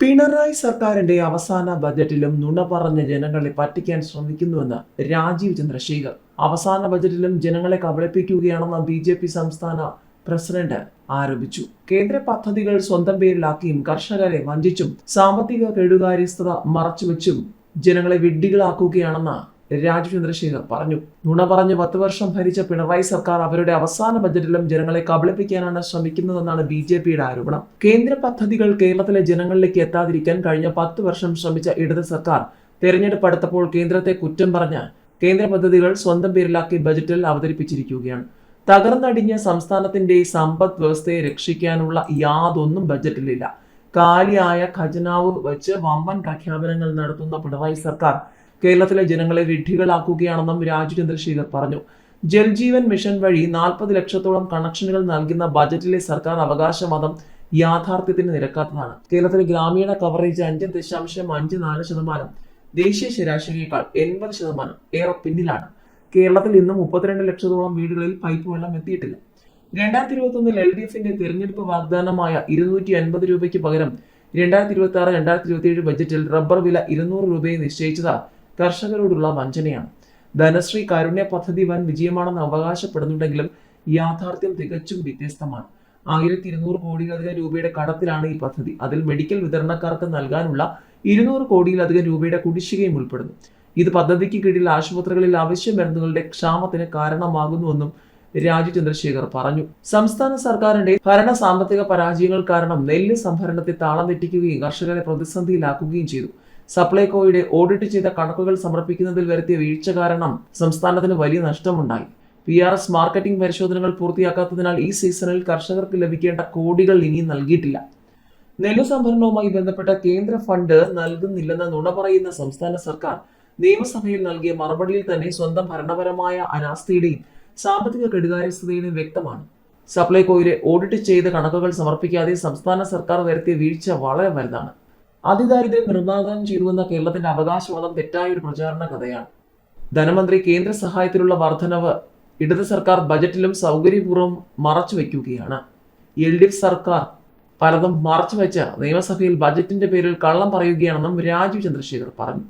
പിണറായി സർക്കാരിന്റെ അവസാന ബജറ്റിലും നുണ പറഞ്ഞ് ജനങ്ങളെ പറ്റിക്കാൻ ശ്രമിക്കുന്നുവെന്ന് രാജീവ് ചന്ദ്രശേഖർ. അവസാന ബജറ്റിലും ജനങ്ങളെ കബളിപ്പിക്കുകയാണെന്ന് ബി ജെ പി സംസ്ഥാന പ്രസിഡന്റ് ആരോപിച്ചു. കേന്ദ്ര പദ്ധതികൾ സ്വന്തം പേരിലാക്കിയും കർഷകരെ വഞ്ചിച്ചും സാമ്പത്തിക കെടുകാര്യസ്ഥത മറച്ചുവെച്ചും ജനങ്ങളെ വിഡ്ഢികളാക്കുകയാണെന്ന് രാജീവ് ചന്ദ്രശേഖർ പറഞ്ഞു. നുണ പറഞ്ഞ് പത്ത് വർഷം ഭരിച്ച പിണറായി സർക്കാർ അവരുടെ അവസാന ബജറ്റിലും ജനങ്ങളെ കബളിപ്പിക്കാനാണ് ശ്രമിക്കുന്നതെന്നാണ് ബി ജെ പിയുടെ ആരോപണം. കേന്ദ്ര പദ്ധതികൾ കേരളത്തിലെ ജനങ്ങളിലേക്ക് എത്താതിരിക്കാൻ കഴിഞ്ഞ പത്ത് വർഷം ശ്രമിച്ച ഇടത് സർക്കാർ തെരഞ്ഞെടുപ്പ് അടുത്തപ്പോൾ കേന്ദ്രത്തെ കുറ്റം പറഞ്ഞ് കേന്ദ്ര പദ്ധതികൾ സ്വന്തം പേരിലാക്കി ബജറ്റിൽ അവതരിപ്പിച്ചിരിക്കുകയാണ്. തകർന്നടിഞ്ഞ സംസ്ഥാനത്തിന്റെ സമ്പദ് വ്യവസ്ഥയെ രക്ഷിക്കാനുള്ള യാതൊന്നും ബജറ്റിലില്ല. കാലിയായ ഖജനാവ് വെച്ച് വമ്പൻ പ്രഖ്യാപനങ്ങൾ നടത്തുന്ന പിണറായി സർക്കാർ കേരളത്തിലെ ജനങ്ങളെ വിഡ്ഢികളാക്കുകയാണെന്നും രാജു ചന്ദ്രശേഖർ പറഞ്ഞു. ജൽജീവൻ മിഷൻ വഴി നാൽപ്പത് ലക്ഷത്തോളം കണക്ഷനുകൾ നൽകുന്ന ബജറ്റിലെ സർക്കാർ അവകാശവാദം യാഥാർത്ഥ്യത്തിന് നിരക്കാത്തതാണ്. കേരളത്തിലെ ഗ്രാമീണ കവറേജ് അഞ്ച് ദശാംശം അഞ്ച് നാല് ശതമാനം ദേശീയ ശരാശരിയേക്കാൾ എൺപത് ശതമാനം ഏറെ പിന്നിലാണ്. കേരളത്തിൽ ഇന്നും മുപ്പത്തിരണ്ട് ലക്ഷത്തോളം വീടുകളിൽ പൈപ്പ് വെള്ളം എത്തിയിട്ടില്ല. രണ്ടായിരത്തി ഇരുപത്തി ഒന്നിൽ എൽ ഡി എഫിന്റെ തെരഞ്ഞെടുപ്പ് വാഗ്ദാനമായ ഇരുന്നൂറ്റി അൻപത് രൂപയ്ക്ക് പകരം രണ്ടായിരത്തി ഇരുപത്തി ആറ് രണ്ടായിരത്തി ഇരുപത്തി ഏഴ് ബജറ്റിൽ റബ്ബർ വില ഇരുന്നൂറ് രൂപയെ നിശ്ചയിച്ചത് കർഷകരോടുള്ള വഞ്ചനയാണ്. ധനശ്രീ കാരുണ്യ പദ്ധതി വൻ വിജയമാണെന്ന് അവകാശപ്പെടുന്നുണ്ടെങ്കിലും യാഥാർത്ഥ്യം തികച്ചും വ്യത്യസ്തമാണ്. ആയിരത്തി ഇരുന്നൂറ് കോടിയിലധികം രൂപയുടെ കടത്തിലാണ് ഈ പദ്ധതി. അതിൽ മെഡിക്കൽ വിതരണക്കാർക്ക് നൽകാനുള്ള ഇരുന്നൂറ് കോടിയിലധികം രൂപയുടെ കുടിശ്ശികയും ഉൾപ്പെടുന്നു. ഇത് പദ്ധതിക്ക് കീഴിൽ ആശുപത്രികളിൽ അവശ്യ മരുന്നുകളുടെ ക്ഷാമത്തിന് കാരണമാകുന്നുവെന്നും രാജു ചന്ദ്രശേഖർ പറഞ്ഞു. സംസ്ഥാന സർക്കാരിന്റെ ഭരണ സാമ്പത്തിക പരാജയങ്ങൾ കാരണം നെല്ല് സംഭരണത്തെ താളം തെറ്റിക്കുകയും കർഷകരെ പ്രതിസന്ധിയിലാക്കുകയും ചെയ്തു. സപ്ലൈകോയുടെ ഓഡിറ്റ് ചെയ്ത കണക്കുകൾ സമർപ്പിക്കുന്നതിൽ വരുത്തിയ വീഴ്ച കാരണം സംസ്ഥാനത്തിന് വലിയ നഷ്ടമുണ്ടായി. പി ആർ എസ് മാർക്കറ്റിംഗ് പരിശോധനകൾ പൂർത്തിയാക്കാത്തതിനാൽ ഈ സീസണിൽ കർഷകർക്ക് ലഭിക്കേണ്ട കോടികൾ ഇനിയും നൽകിയിട്ടില്ല. നെല്ല് സംഭരണവുമായി ബന്ധപ്പെട്ട കേന്ദ്ര ഫണ്ട് നൽകുന്നില്ലെന്ന് നുണ പറയുന്ന സംസ്ഥാന സർക്കാർ നിയമസഭയിൽ നൽകിയ മറുപടിയിൽ തന്നെ സ്വന്തം ഭരണപരമായ അനാസ്ഥയുടെയും സാമ്പത്തിക കെടുകാര്യസ്ഥതയുടെയും വ്യക്തമാണ്. സപ്ലൈകോയിലെ ഓഡിറ്റ് ചെയ്ത കണക്കുകൾ സമർപ്പിക്കാതെ സംസ്ഥാന സർക്കാർ വരുത്തിയ വീഴ്ച വളരെ വലുതാണ്. അതിദാരിദ്ര്യം നിർമ്മാർജനം ചെയ്തുവെന്ന കേരളത്തിന്റെ അവകാശവാദം തെറ്റായ ഒരു പ്രചാരണ കഥയാണ്. ധനമന്ത്രി കേന്ദ്ര സഹായത്തിലുള്ള വർധനവ് ഇടത് സർക്കാർ ബജറ്റിലും സൗകര്യപൂർവം മറച്ചു വയ്ക്കുകയാണ്. എൽ ഡി എഫ് സർക്കാർ പലതും മറച്ചു വെച്ച നിയമസഭയിൽ ബജറ്റിന്റെ പേരിൽ കള്ളം പറയുകയാണെന്നും രാജീവ് ചന്ദ്രശേഖർ പറഞ്ഞു.